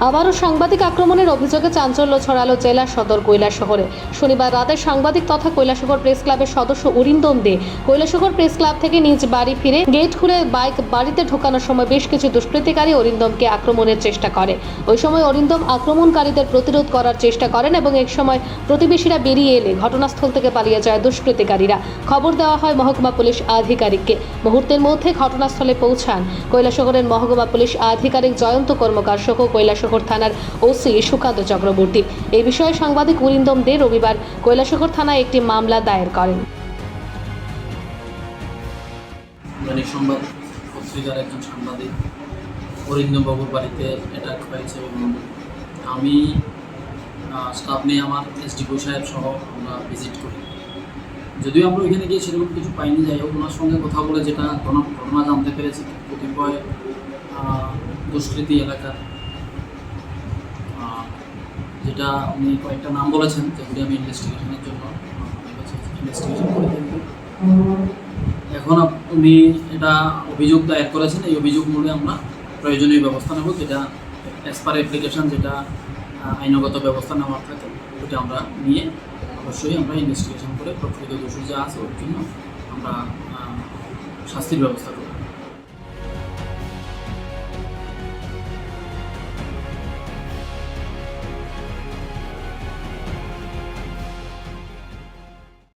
আবারও সাংবাদিক আক্রমণের অভিযোগে চাঞ্চল্য ছড়ালো জেলা সদর শহরে শনিবার রাতে সাংবাদিক তথা কৈলাসহর প্রেস ক্লাবের সদস্য অরিন্দম দে কৈলাসহর প্রেস ক্লাব থেকে নিজ বাড়ি ফিরে গেট খুলে বাইক বাড়িতে ঢোকানোর সময় বেশ কিছু দুষ্কৃতিকারী অরিন্দমকে আক্রমণের চেষ্টা করে। ওই সময় অরিন্দম আক্রমণকারীদের প্রতিরোধ করার চেষ্টা করেন এবং এক সময় প্রতিবেশীরা বেরিয়ে এলে ঘটনাস্থল থেকে পালিয়ে যায় দুষ্কৃতিকারীরা। খবর দেওয়া হয় মহকুমা পুলিশ আধিকারিককে। মুহূর্তের মধ্যে ঘটনাস্থলে পৌঁছান কৈলাসহরের মহকুমা পুলিশ আধিকারিক জয়ন্ত কর্মকার সহ কৈলাসহর থানার ওসি সুকান্ত চক্রবর্তী। এই বিষয়ে সাংবাদিক অরিন্দম দে রবিবার কৈলাসহর থানায় একটি মামলা দায়ের করেন। দৈনিক সংবাদ পত্রিকার একজন সাংবাদিক অরিন্দম বাড়িতে অ্যাটাক হয়েছে এবং আমি স্টাফ নিয়ে আমার এসডিপো সাহেব সহ আমরা ভিজিট করি। যদিও আমরা ওইখানে গিয়ে সেরকম কিছু পাইনি, যাই হোক, ওনার সঙ্গে কথা বলে যেটা ঘটনা জানতে পেরেছি। কতিপয় দুষ্কৃতী এলাকার যেটা উনি কয়েকটা নাম বলেছেন, যেগুলি আমি ইনভেস্টিগেশনের জন্য ইনভেস্টিগেশন করে এখন উনি এটা অভিযোগ দায়ের করেছেন, এই অভিযোগ মূলে আমরা প্রয়োজনীয় ব্যবস্থা নেব, যেটা অ্যাজ পার অ্যাপ্লিকেশন যেটা আইনগত ব্যবস্থা নেওয়ার থাকে ওটা আমরা নিয়ে অবশ্যই আমরা ইনভেস্টিগেশন করে প্রকৃত দোষী যা আছে, ওর জন্য আমরা শাস্তির ব্যবস্থা করব।